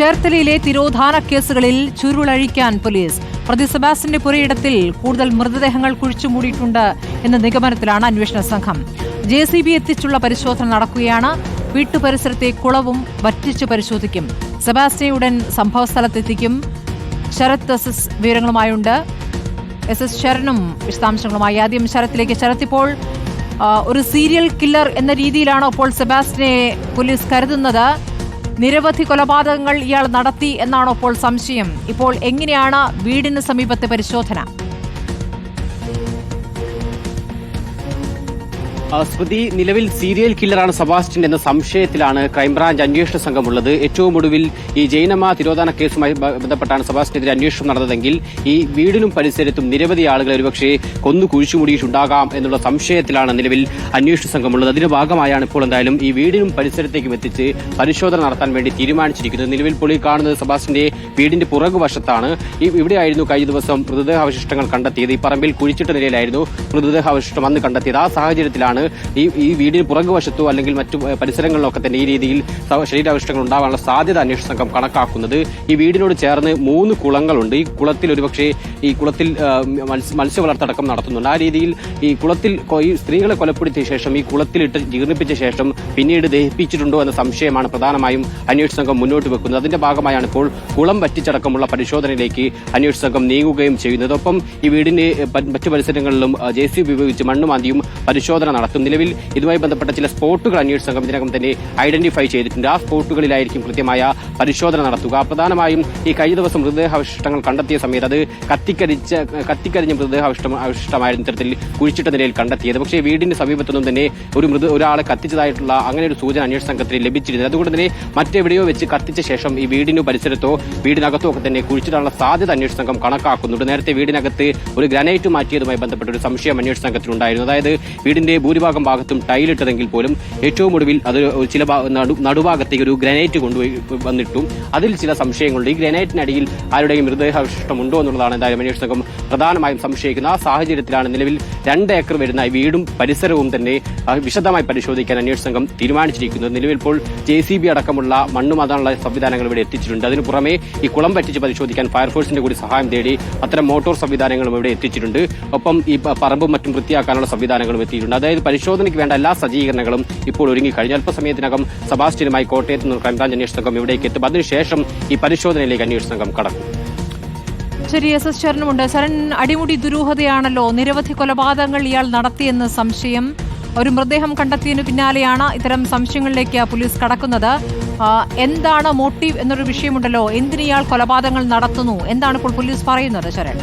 ചേർത്തലയിലെ തിരോധാന കേസുകളിൽ ചുരുളഴിക്കാൻ പോലീസ്. പ്രതി സെബാസ്റ്റിന്റെ പുരയിടത്തിൽ കൂടുതൽ മൃതദേഹങ്ങൾ കുഴിച്ചുമൂടിയിട്ടുണ്ട് എന്ന നിഗമനത്തിലാണ് അന്വേഷണ സംഘം. ജെ സി ബി എത്തിച്ചുള്ള പരിശോധന നടക്കുകയാണ്. വീട്ടുപരിസരത്തെ കുളവും വറ്റിച്ച് പരിശോധിക്കും. സെബാസ്റ്റിനെ ഉടൻ സംഭവസ്ഥലത്തെത്തിക്കും. ശരത് എസ് എസ് വിവരങ്ങളുമായുണ്ട്. എസ് എസ് ശരനും വിശദാംശങ്ങളുമായി. ആദ്യം ശരത്തിലേക്ക്. ശരത് ഇപ്പോൾ ഒരു സീരിയൽ കില്ലർ എന്ന രീതിയിലാണോ ഇപ്പോൾ സെബാസ്റ്റിനെ പോലീസ് കരുതുന്നത്. നിരവധി കൊലപാതകങ്ങൾ ഇയാൾ നടത്തി എന്നാണോ ഇപ്പോൾ സംശയം. ഇപ്പോൾ എങ്ങനെയാണ് വീടിന് സമീപത്തെ പരിശോധന? സ്മൃതി നിലവിൽ സീരിയൽ കില്ലറാണ് സബാസ്റ്റ്യൻ എന്ന സംശയത്തിലാണ് ക്രൈംബ്രാഞ്ച് അന്വേഷണ സംഘമുള്ളത്. ഏറ്റവും ഒടുവിൽ ഈ ജൈനമ തിരോധാന കേസുമായി ബന്ധപ്പെട്ടാണ് സബാസ്റ്റ്യനെതിരെ അന്വേഷണം നടന്നതെങ്കിൽ ഈ വീടിനും പരിസരത്തും നിരവധി ആളുകളെ ഒരുപക്ഷെ കൊന്നു കുഴിച്ചുമൂടിയിട്ടുണ്ടാകാം എന്നുള്ള സംശയത്തിലാണ് നിലവിൽ അന്വേഷണ സംഘമുള്ളത്. അതിന്റെ ഭാഗമായാണ് ഇപ്പോൾ എന്തായാലും ഈ വീടിനും പരിസരത്തേക്കും എത്തിച്ച് പരിശോധന നടത്താൻ വേണ്ടി തീരുമാനിച്ചിരിക്കുന്നത്. നിലവിൽ പൊളി കാണുന്നത് സബാസ്റ്റിന്റെ വീടിന്റെ പുറകുവശത്താണ് ഇവിടെയായിരുന്നു കഴിഞ്ഞ ദിവസം മൃതദേഹാവശിഷ്ടങ്ങൾ കണ്ടെത്തിയത്. ഈ പറമ്പിൽ കുഴിച്ചിട്ട നിലയിലായിരുന്നു മൃതദേഹാവശിഷ്ടം അന്ന് കണ്ടെത്തിയത്. ആ സാഹചര്യത്തിലാണ് ഈ ഈ വീടിന് പുറകുവശത്തോ അല്ലെങ്കിൽ മറ്റു പരിസരങ്ങളിലൊക്കെ തന്നെ ഈ രീതിയിൽ ശരീരാവശിഷ്ടങ്ങൾ ഉണ്ടാവാനുള്ള സാധ്യത അന്വേഷണ സംഘം കണക്കാക്കുന്നത്. ഈ വീടിനോട് ചേർന്ന് മൂന്ന് കുളങ്ങളുണ്ട്. ഈ കുളത്തിൽ ഒരുപക്ഷെ ഈ കുളത്തിൽ മത്സ്യ വളർത്തടക്കം നടത്തുന്നുണ്ട്. ആ രീതിയിൽ ഈ കുളത്തിൽ ഈ സ്ത്രീകളെ കൊലപ്പെടുത്തിയ ശേഷം ഈ കുളത്തിലിട്ട് ജീർണിപ്പിച്ച ശേഷം പിന്നീട് ദഹിപ്പിച്ചിട്ടുണ്ടോ എന്ന സംശയമാണ് പ്രധാനമായും അന്വേഷണ സംഘം മുന്നോട്ട് വെക്കുന്നത്. അതിന്റെ ഭാഗമായാണ് ഇപ്പോൾ കുളം വറ്റിച്ചടക്കമുള്ള പരിശോധനയിലേക്ക് അന്വേഷണ സംഘം നീങ്ങുകയും ചെയ്യുന്നതൊപ്പം ഈ വീടിന്റെ മറ്റു പരിസരങ്ങളിലും ജെ സി ഉപയോഗിച്ച് മണ്ണുമാന്തിയും പരിശോധന നടത്തും നിലവിൽ ഇതുമായി ബന്ധപ്പെട്ട ചില സ്പോട്ടുകൾ അന്വേഷണ സംഘം ഇതിനകം തന്നെ ഐഡന്റിഫൈ ചെയ്തിട്ടുണ്ട്. ആ സ്പോട്ടുകളിലായിരിക്കും കൃത്യമായ പരിശോധന നടത്തുക. പ്രധാനമായും ഈ കഴിഞ്ഞ ദിവസം മൃതദേഹാവശിഷ്ടങ്ങൾ കണ്ടെത്തിയ സമയത്ത് അത് കത്തിക്കരിച്ച കത്തിക്കരിഞ്ഞ മൃതദേഹാവശിഷ്ടം അവശിഷ്ടമായിരുന്നു ഇത്തരത്തിൽ കുഴിച്ചിട്ട നിലയിൽ കണ്ടെത്തിയത്. പക്ഷേ വീടിന്റെ സമീപത്തൊന്നും തന്നെ ഒരു മൃത ഒരാളെ കത്തിച്ചതായിട്ടുള്ള അങ്ങനെ ഒരു സൂചന അന്വേഷണ സംഘത്തിന് ലഭിച്ചിരുന്നത് അതുകൊണ്ട് തന്നെ മറ്റെവിടെയോ വെച്ച് കത്തിച്ച ശേഷം ഈ വീടിനു പരിസരത്തോ വീടിനകത്തോ ഒക്കെ തന്നെ കുഴിച്ചിടാനുള്ള സാധ്യത അന്വേഷണ സംഘം കണക്കാക്കുന്നുണ്ട്. നേരത്തെ വീടിനകത്ത് ഒരു ഗ്രാനൈറ്റ് മാറ്റിയതുമായി ബന്ധപ്പെട്ട ഒരു സംശയം അന്വേഷണ സംഘത്തിനുണ്ടായിരുന്നു. അതായത് വീടിന്റെ ഭൂരിഭാഗം ഭാഗത്തും ടൈലിട്ടതെങ്കിൽ പോലും ഏറ്റവും ഒടുവിൽ അത് ചില നടുഭാഗത്തേക്ക് ഒരു ഗ്രനൈറ്റ് കൊണ്ടുപോയി വന്നിട്ടും. അതിൽ ചില സംശയങ്ങളുണ്ട്. ഈ ഗ്രനൈറ്റിനടിയിൽ ആരുടെയും ഉണ്ടോ എന്നുള്ളതാണ് എന്തായാലും അന്വേഷണ സംഘം പ്രധാനമായും സംശയിക്കുന്ന ആ സാഹചര്യത്തിലാണ് നിലവിൽ രണ്ട് ഏക്കർ വരുന്ന വീടും പരിസരവും തന്നെ വിശദമായി പരിശോധിക്കാൻ അന്വേഷണ സംഘം തീരുമാനിച്ചിരിക്കുന്നത്. നിലവിൽ ഇപ്പോൾ ജെ സി ബി അടക്കമുള്ള മണ്ണു അതാനുള്ള സംവിധാനങ്ങൾ ഇവിടെ എത്തിച്ചിട്ടുണ്ട്. അതിനു പുറമെ ഈ കുളം പറ്റിച്ച് പരിശോധിക്കാൻ ഫയർഫോഴ്സിന്റെ കൂടി സഹായം തേടി അത്തരം മോട്ടോർ സംവിധാനങ്ങളും ഇവിടെ എത്തിച്ചിട്ടുണ്ട്. ഒപ്പം ഈ പറമ്പും മറ്റും വൃത്തിയാക്കാനുള്ള സംവിധാനങ്ങളും എത്തിയിട്ടുണ്ട്. അതായത് പരിശോധനയ്ക്ക് വേണ്ട എല്ലാ സജ്ജീകരണങ്ങളും ഇപ്പോൾ ഒരുങ്ങി കഴിഞ്ഞ അല്പസമയത്തിനകം സബാസ്റ്റിനുമായി കോട്ടയത്ത് നിന്ന് ക്രൈംബ്രാഞ്ച് അന്വേഷണ സംഘം ഇവിടേക്ക് എത്തും. അതിനുശേഷം ഈ പരിശോധനയിലേക്ക് അന്വേഷണ സംഘം കടക്കും. ശരി എസ് എസ് ശരനുമുണ്ട്. ശരൺ അടിമുടി ദുരൂഹതയാണല്ലോ. നിരവധി കൊലപാതകങ്ങൾ ഇയാൾ നടത്തിയെന്ന് സംശയം. ഒരു മൃതദേഹം കണ്ടെത്തിയതിനു പിന്നാലെയാണ് ഇത്തരം സംശയങ്ങളിലേക്ക് പോലീസ് കടക്കുന്നത്. എന്താണ് മോട്ടീവ് എന്നൊരു വിഷയമുണ്ടല്ലോ. എന്തിന് ഇയാൾ കൊലപാതകങ്ങൾ നടത്തുന്നു? എന്താണ് ഇപ്പോൾ പോലീസ് പറയുന്നത് ശരൺ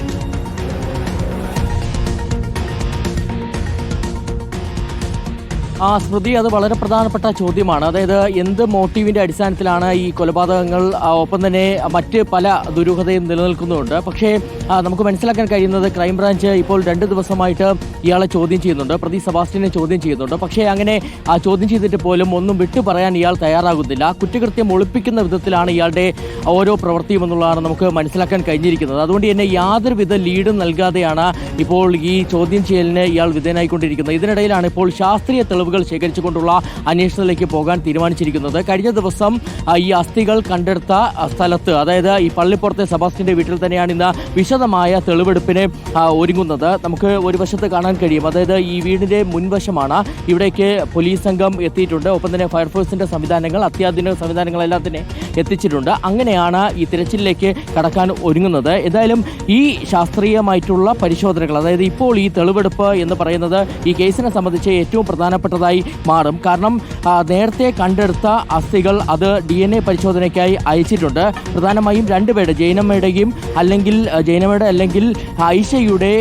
ആ സ്മൃതി അത് വളരെ പ്രധാനപ്പെട്ട ചോദ്യമാണ്. അതായത് എന്ത് മോട്ടീവിന്റെ അടിസ്ഥാനത്തിലാണ് ഈ കൊലപാതകങ്ങൾ ഒപ്പം തന്നെ മറ്റ് പല ദുരൂഹതയും നിലനിൽക്കുന്നുണ്ട്. പക്ഷേ നമുക്ക് മനസ്സിലാക്കാൻ കഴിയുന്നത് ക്രൈംബ്രാഞ്ച് ഇപ്പോൾ രണ്ട് ദിവസമായിട്ട് ഇയാളെ ചോദ്യം ചെയ്യുന്നുണ്ട്. പ്രതി സബാസ്റ്റിനെ ചോദ്യം ചെയ്യുന്നുണ്ട്. പക്ഷേ അങ്ങനെ ചോദ്യം ചെയ്തിട്ട് പോലും ഒന്നും വിട്ടു പറയാൻ ഇയാൾ തയ്യാറാകുന്നില്ല. കുറ്റകൃത്യം ഒളിപ്പിക്കുന്ന വിധത്തിലാണ് ഇയാളുടെ ഓരോ പ്രവൃത്തിയും എന്നുള്ളതാണ് നമുക്ക് മനസ്സിലാക്കാൻ കഴിഞ്ഞിരിക്കുന്നത്. അതുകൊണ്ട് തന്നെ യാതൊരുവിധ ലീഡും നൽകാതെയാണ് ഇപ്പോൾ ഈ ചോദ്യം ചെയ്യലിന് ഇയാൾ വിധേയനായിക്കൊണ്ടിരിക്കുന്നത്. ഇതിനിടയിലാണ് ഇപ്പോൾ ശാസ്ത്രീയ തെളിവുകൾ ശേഖരിച്ചുകൊണ്ടുള്ള അന്വേഷണത്തിലേക്ക് പോകാൻ തീരുമാനിച്ചിരിക്കുന്നത്. കഴിഞ്ഞ ദിവസം ഈ അസ്ഥികൾ കണ്ടെടുത്ത സ്ഥലത്ത് അതായത് ഈ പള്ളിപ്പുറത്തെ സബാസ്റ്റിന്റെ വീട്ടിൽ തന്നെയാണ് ഇന്ന് വിശദമായ തെളിവെടുപ്പിന് ഒരുങ്ങുന്നത്. നമുക്ക് ഒരു വശത്ത് കാണാൻ കഴിയും. അതായത് ഈ വീടിന്റെ മുൻവശമാണ്. ഇവിടേക്ക് പോലീസ് സംഘം എത്തിയിട്ടുണ്ട്. ഒപ്പം തന്നെ ഫയർഫോഴ്സിന്റെ സംവിധാനങ്ങൾ അത്യാധുനിക സംവിധാനങ്ങളെല്ലാം തന്നെ എത്തിച്ചിട്ടുണ്ട്. അങ്ങനെയാണ് ഈ തിരച്ചിലേക്ക് കടക്കാൻ ഒരുങ്ങുന്നത്. എന്തായാലും ഈ ശാസ്ത്രീയമായിട്ടുള്ള പരിശോധനകൾ അതായത് ഇപ്പോൾ ഈ തെളിവെടുപ്പ് എന്ന് പറയുന്നത് ഈ കേസിനെ സംബന്ധിച്ച് ഏറ്റവും പ്രധാനപ്പെട്ടതായി മാറും. കാരണം നേരത്തെ കണ്ടെടുത്ത അസ്ഥികൾ അത് ഡി എൻ എ പരിശോധനയ്ക്കായി അയച്ചിട്ടുണ്ട്. പ്രധാനമായും രണ്ടുപേരുടെ ജൈനമ്മയുടെയും അല്ലെങ്കിൽ ജൈനമ്മയുടെ അല്ലെങ്കിൽ ഐഷയുടെ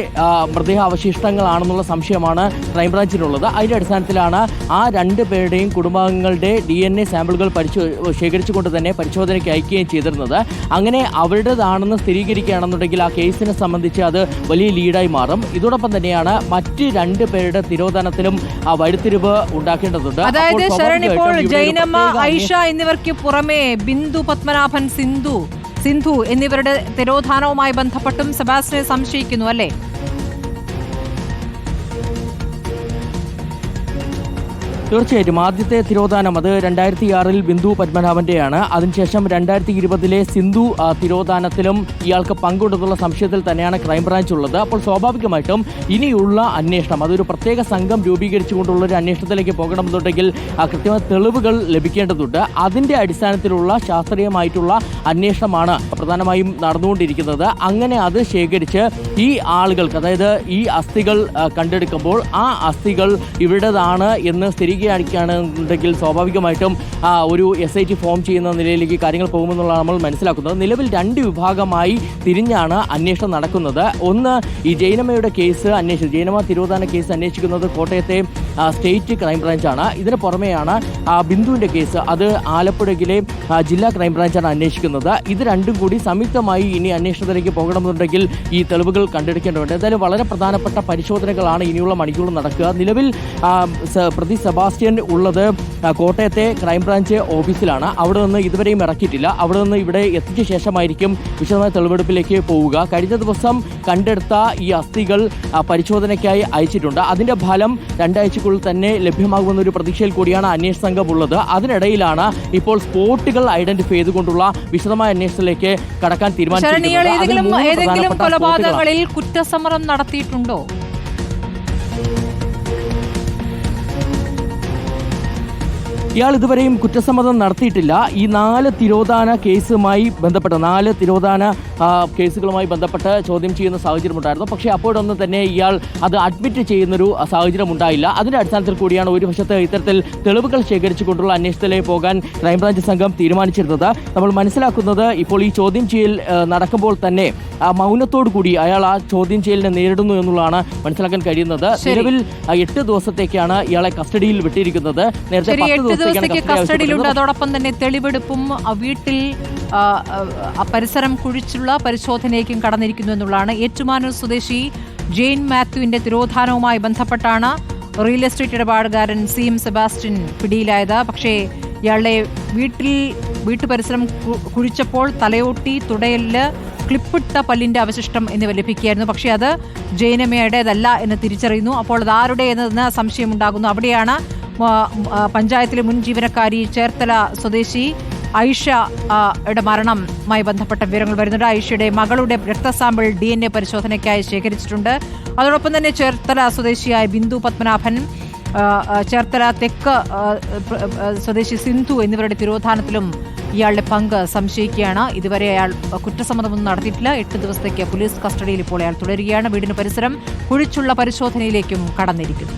മൃതദേഹ മൃതദേഹാവശിഷ്ടങ്ങളാണെന്നുള്ള സംശയമാണ് ക്രൈംബ്രാഞ്ചിനുള്ളത് അതിന്റെ അടിസ്ഥാനത്തിലാണ് ആ രണ്ട് പേരുടെയും കുടുംബാംഗങ്ങളുടെ ഡി എൻ എ സാമ്പിളുകൾ പരിശോ ശേഖരിച്ചുകൊണ്ട് തന്നെ പരിശോധനയ്ക്ക് അയക്കുകയും ചെയ്തിരുന്നത്. അങ്ങനെ അവരുടേതാണെന്ന് സ്ഥിരീകരിക്കുകയാണെന്നുണ്ടെങ്കിൽ ആ കേസിനെ സംബന്ധിച്ച് അത് വലിയ ലീഡായി മാറും. ഇതോടൊപ്പം തന്നെയാണ് മറ്റ് രണ്ട് പേരുടെ തിരോധനത്തിലും ആ ഉണ്ടാക്കേണ്ടതുണ്ട്. അതായത് ശരൺ ഇപ്പോൾ ജൈനമ്മ ഐഷ എന്നിവർക്ക് പുറമെ ബിന്ദു പത്മനാഭൻ സിന്ധു സിന്ധു എന്നിവരുടെ തിരോധാനവുമായി ബന്ധപ്പെട്ടും സെബാസ്റ്റിനെ സംശയിക്കുന്നു അല്ലേ? തീർച്ചയായിട്ടും ആദ്യത്തെ തിരോധാനം അത് രണ്ടായിരത്തി ആറിൽ ബിന്ദു പത്മനാഭന്റെയാണ്. അതിനുശേഷം രണ്ടായിരത്തി ഇരുപതിലെ സിന്ധു തിരോധാനത്തിലും ഇയാൾക്ക് പങ്കുണ്ടെന്നുള്ള സംശയത്തിൽ തന്നെയാണ് ക്രൈംബ്രാഞ്ച് ഉള്ളത്. അപ്പോൾ സ്വാഭാവികമായിട്ടും ഇനിയുള്ള അന്വേഷണം അതൊരു പ്രത്യേക സംഘം രൂപീകരിച്ചുകൊണ്ടുള്ള ഒരു അന്വേഷണത്തിലേക്ക് പോകണമെന്നുണ്ടെങ്കിൽ കൃത്യമായ തെളിവുകൾ ലഭിക്കേണ്ടതുണ്ട്. അതിന്റെ അടിസ്ഥാനത്തിലുള്ള ശാസ്ത്രീയമായിട്ടുള്ള അന്വേഷണമാണ് പ്രധാനമായും നടന്നുകൊണ്ടിരിക്കുന്നത്. അങ്ങനെ അത് ശേഖരിച്ച് ഈ ആളുകൾക്ക് അതായത് ഈ അസ്ഥികൾ കണ്ടെടുക്കുമ്പോൾ ആ അസ്ഥികൾ ഇവിടേതാണ് എന്ന് സ്ഥിരീകരിക്കുകയാണെന്നുണ്ടെങ്കിൽ സ്വാഭാവികമായിട്ടും ഒരു എസ് ഐ ടി ഫോം ചെയ്യുന്ന നിലയിലേക്ക് കാര്യങ്ങൾ പോകുമെന്നുള്ളതാണ് നമ്മൾ മനസ്സിലാക്കുന്നത്. നിലവിൽ രണ്ട് വിഭാഗമായി തിരിഞ്ഞാണ് അന്വേഷണം നടക്കുന്നത്. ഒന്ന് ഈ ജൈനമ്മയുടെ കേസ് അന്വേഷിച്ചത് ജൈനമ്മ തിരോധാന കേസ് അന്വേഷിക്കുന്നത് കോട്ടയത്തെ സ്റ്റേറ്റ് ക്രൈംബ്രാഞ്ചാണ് ഇതിന് പുറമെയാണ് ബിന്ദുവിന്റെ കേസ്. അത് ആലപ്പുഴയിലെ ജില്ലാ ക്രൈംബ്രാഞ്ചാണ് അന്വേഷിക്കുന്നത്. ഇത് രണ്ടും കൂടി സംയുക്തമായി ഇനി അന്വേഷണത്തിലേക്ക് പോകണമെന്നുണ്ടെങ്കിൽ ഈ തെളിവുകൾ കണ്ടെടുക്കേണ്ടതുണ്ട്. എന്തായാലും വളരെ പ്രധാനപ്പെട്ട പരിശോധനകളാണ് ഇനിയുള്ള മണിക്കൂർ നടക്കുക. നിലവിൽ പ്രതി സെബാസ്റ്റ്യൻ ഉള്ളത് കോട്ടയത്തെ ക്രൈംബ്രാഞ്ച് ഓഫീസിലാണ്. അവിടെ നിന്ന് ഇതുവരെയും ഇറക്കിയിട്ടില്ല. അവിടെ നിന്ന് ഇവിടെ എത്തിച്ച ശേഷമായിരിക്കും വിശദമായ തെളിവെടുപ്പിലേക്ക് പോവുക. കഴിഞ്ഞ ദിവസം കണ്ടെടുത്ത ഈ അസ്ഥികൾ പരിശോധനയ്ക്കായി അയച്ചിട്ടുണ്ട്. അതിന്റെ ഫലം രണ്ടാഴ്ചക്കുള്ളിൽ തന്നെ ലഭ്യമാകുമെന്ന ഒരു പ്രതീക്ഷയിൽ കൂടിയാണ് അന്വേഷണ സംഘം ഉള്ളത്. അതിനിടയിലാണ് ഇപ്പോൾ സ്പോട്ടുകൾ ഐഡന്റിഫൈ ചെയ്തുകൊണ്ടുള്ള വിശദമായ അന്വേഷണത്തിലേക്ക് കടക്കാൻ തീരുമാനിച്ചിരിക്കുന്നത്. കൊലപാതകങ്ങളിൽ കുറ്റസമരം നടത്തിയിട്ടുണ്ടോ? ഇയാൾ ഇതുവരെയും കുറ്റസമ്മതം നടത്തിയിട്ടില്ല. ഈ നാല് തിരോധാന കേസുമായി ബന്ധപ്പെട്ട നാല് തിരോധാന കേസുകളുമായി ബന്ധപ്പെട്ട് ചോദ്യം ചെയ്യുന്ന സാഹചര്യം സാഹചര്യമുണ്ടായിരുന്നു പക്ഷേ അപ്പോഴൊന്നും തന്നെ ഇയാൾ അത് അഡ്മിറ്റ് ചെയ്യുന്നൊരു സാഹചര്യം ഉണ്ടായില്ല. അതിന്റെ അടിസ്ഥാനത്തിൽ കൂടിയാണ് ഒരു വശത്ത് ഇത്തരത്തിൽ തെളിവുകൾ ശേഖരിച്ചുകൊണ്ടുള്ള അന്വേഷണത്തിലേക്ക് പോകാൻ ക്രൈംബ്രാഞ്ച് സംഘം തീരുമാനിച്ചിരുന്നത്. നമ്മൾ മനസ്സിലാക്കുന്നത് ഇപ്പോൾ ഈ ചോദ്യം ചെയ്യൽ നടക്കുമ്പോൾ തന്നെ ആ മൗനത്തോടു കൂടി അയാൾ ആ ചോദ്യം ചെയ്യലിനെ നേരിടുന്നു എന്നുള്ളതാണ് മനസ്സിലാക്കാൻ കഴിയുന്നത്. നിലവിൽ എട്ട് ദിവസത്തേക്കാണ് ഇയാളെ കസ്റ്റഡിയിൽ വിട്ടിരിക്കുന്നത്. നേരത്തെ പത്ത് ദിവസത്തേക്കാണ് ദിവസത്തേക്ക് കസ്റ്റഡി കസ്റ്റഡിയിലുണ്ട്. അതോടൊപ്പം തന്നെ തെളിവെടുപ്പും വീട്ടിൽ പരിസരം കുഴിച്ചുള്ള പരിശോധനയ്ക്കും കടന്നിരിക്കുന്നു എന്നുള്ളതാണ്. ഏറ്റുമാനൂർ സ്വദേശി ജെയിൻ മാത്യുവിന്റെ തിരോധാനവുമായി ബന്ധപ്പെട്ടാണ് റിയൽ എസ്റ്റേറ്റ് ഇടപാടുകാരൻ സി എം സെബാസ്റ്റ്യൻ പിടിയിലായത്. പക്ഷേ ഇയാളുടെ വീട്ടിൽ വീട്ടുപരിസരം പരിസരം കുഴിച്ചപ്പോൾ തലയോട്ടി തുടയൽ ക്ലിപ്പിട്ട പല്ലിന്റെ അവശിഷ്ടം എന്നിവ ലഭിക്കുകയായിരുന്നു. പക്ഷേ അത് ജൈനമ്മയുടേതല്ല എന്ന് തിരിച്ചറിയുന്നു. അപ്പോൾ അത് ആരുടേതെന്ന് സംശയമുണ്ടാകുന്നു. അവിടെയാണ് പഞ്ചായത്തിലെ മുൻ ജീവനക്കാരി ചേർത്തല സ്വദേശി ഐഷയുടെ മരണവുമായി ബന്ധപ്പെട്ട വിവരങ്ങൾ വരുന്നുണ്ട്. ഐഷയുടെ മകളുടെ രക്തസാമ്പിൾ ഡി എൻ എ പരിശോധനയ്ക്കായി ശേഖരിച്ചിട്ടുണ്ട്. അതോടൊപ്പം തന്നെ ചേർത്തല സ്വദേശിയായ ബിന്ദു പത്മനാഭൻ ചേർത്തല തെക്ക് സ്വദേശി സിന്ധു എന്നിവരുടെ തിരോധാനത്തിലും ഇയാളുടെ പങ്ക് സംശയിക്കുകയാണ്. ഇതുവരെ അയാൾ കുറ്റസമ്മതമൊന്നും നടത്തിയിട്ടില്ല. എട്ട് ദിവസത്തേക്ക് പോലീസ് കസ്റ്റഡിയിൽ ഇപ്പോൾ അയാൾ തുടരുകയാണ്. വീടിന് പരിസരം കുഴിച്ചുള്ള പരിശോധനയിലേക്കും കടന്നിരിക്കുന്നു.